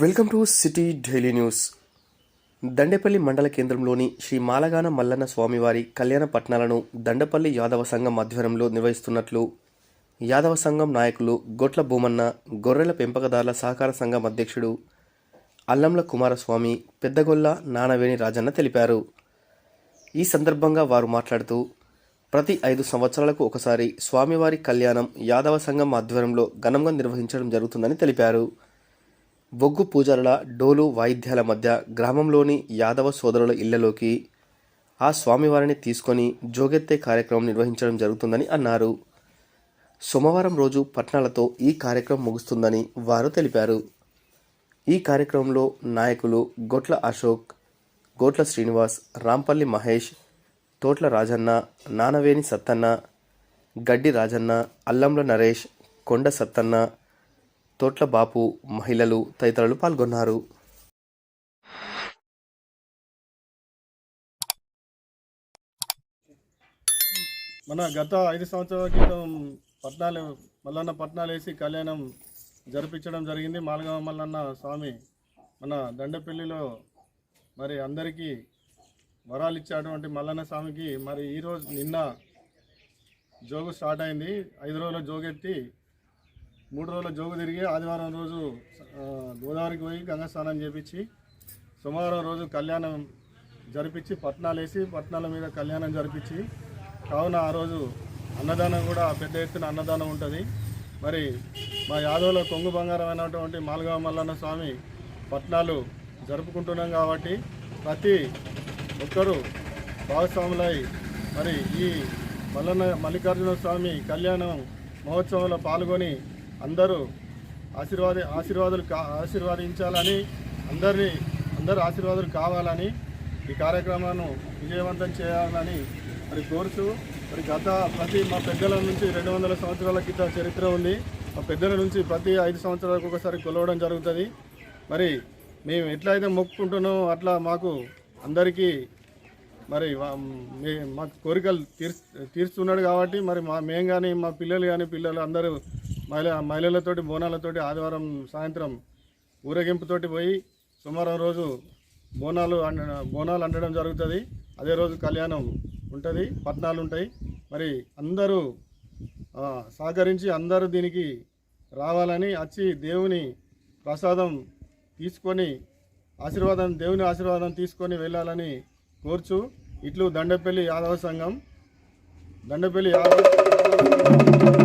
Welcome to city daily news. Dandepalli మండల కేంద్రంలోని శ్రీ మాలగాన మల్లన్న స్వామివారి కళ్యాణ పట్నాలను దండపల్లి యాదవ సంఘం ఆధ్వర్యంలో నిర్వహిస్తున్నట్లు యాదవ సంఘం నాయకులు గొట్ల భూమన్న గొర్రెల పెంపకదారుల సహకార సంఘం అధ్యక్షుడు అల్లంల కుమారస్వామి పెద్దగొల్ల నానవేణి రాజన్న తెలిపారు. ఈ సందర్భంగా వారు మాట్లాడుతూ ప్రతి ఐదు సంవత్సరాలకు ఒకసారి స్వామివారి కళ్యాణం యాదవ సంఘం ఆధ్వర్యంలో ఘనంగా నిర్వహించడం జరుగుతుందని తెలిపారు. బొగ్గు పూజారుల డోలు వాయిద్యాల మధ్య గ్రామంలోని యాదవ సోదరుల ఇళ్ళలోకి ఆ స్వామివారిని తీసుకొని జోగెత్తే కార్యక్రమం నిర్వహించడం జరుగుతుందని అన్నారు. సోమవారం రోజు పట్నాలతో ఈ కార్యక్రమం ముగుస్తుందని వారు తెలిపారు. ఈ కార్యక్రమంలో నాయకులు గొట్ల అశోక్ గోట్ల శ్రీనివాస్ రాంపల్లి మహేష్ తోట్ల రాజన్న నానవేణి సత్తన్న గడ్డి రాజన్న అల్లంల నరేష్ కొండ సత్తన్న తోట్ల బాపు మహిళలు తదితరులు పాల్గొన్నారు. మన గత ఐదు సంవత్సరాల క్రితం పట్నాలు మల్లన్న పట్నాలు వేసి కళ్యాణం జరిపించడం జరిగింది. మాలగామ మల్లన్న స్వామి మన దండపల్లిలో మరి అందరికీ వరాలు ఇచ్చేటువంటి మల్లన్న స్వామికి మరి ఈరోజు నిన్న జోగు స్టార్ట్ అయింది. ఐదు రోజుల జోగెత్తి మూడు రోజుల జోగు తిరిగి ఆదివారం రోజు గోదావరికి పోయి గంగా స్నానం చేపించి సోమవారం రోజు కళ్యాణం జరిపించి పట్నాలు వేసి పట్నాల మీద కళ్యాణం జరిపించి కావున ఆ రోజు అన్నదానం కూడా పెద్ద ఎత్తున అన్నదానం ఉంటుంది. మరి మా యాదవుల కొంగు బంగారం అయినటువంటి మాలగావ మల్లన్న స్వామి పట్నాలు జరుపుకుంటున్నాం కాబట్టి ప్రతి ఒక్కరూ భాగస్వాములై మరి ఈ మల్లన్న మల్లికార్జున స్వామి కళ్యాణం మహోత్సవంలో పాల్గొని అందరూ ఆశీర్వాద ఆశీర్వాదాలు కా ఆశీర్వాదించాలని అందరినీ అందరు ఆశీర్వాదాలు కావాలని ఈ కార్యక్రమాలను విజయవంతం చేయాలని మరి కోరుతూ మరి గత ప్రతి మా పెద్దల నుంచి రెండు వందల సంవత్సరాల క్రితం చరిత్ర ఉంది. మా పెద్దల నుంచి ప్రతి ఐదు సంవత్సరాలకు ఒకసారి కొలవడం జరుగుతుంది. మరి మేము ఎట్లయితే మొక్కుకుంటున్నామో అట్లా మాకు అందరికీ మరి మా కోరికలు తీర్చ తీరుస్తున్నాడు కాబట్టి మరి మా మేము కానీ మా పిల్లలు కానీ పిల్లలు అందరూ మహిళ మహిళలతోటి బోనాలతోటి ఆదివారం సాయంత్రం ఊరేగింపుతోటి పోయి సోమవారం రోజు బోనాలు అండ బోనాలు అండడం జరుగుతుంది. అదే రోజు కళ్యాణం ఉంటుంది. పట్నాలు ఉంటాయి. మరి అందరూ సహకరించి అందరూ దీనికి రావాలని వచ్చి దేవుని ప్రసాదం తీసుకొని ఆశీర్వాదం దేవుని ఆశీర్వాదం తీసుకొని వెళ్ళాలని కోర్చు. ఇట్లు దండపల్లి యాదవ సంఘం దండపల్లి యాదవ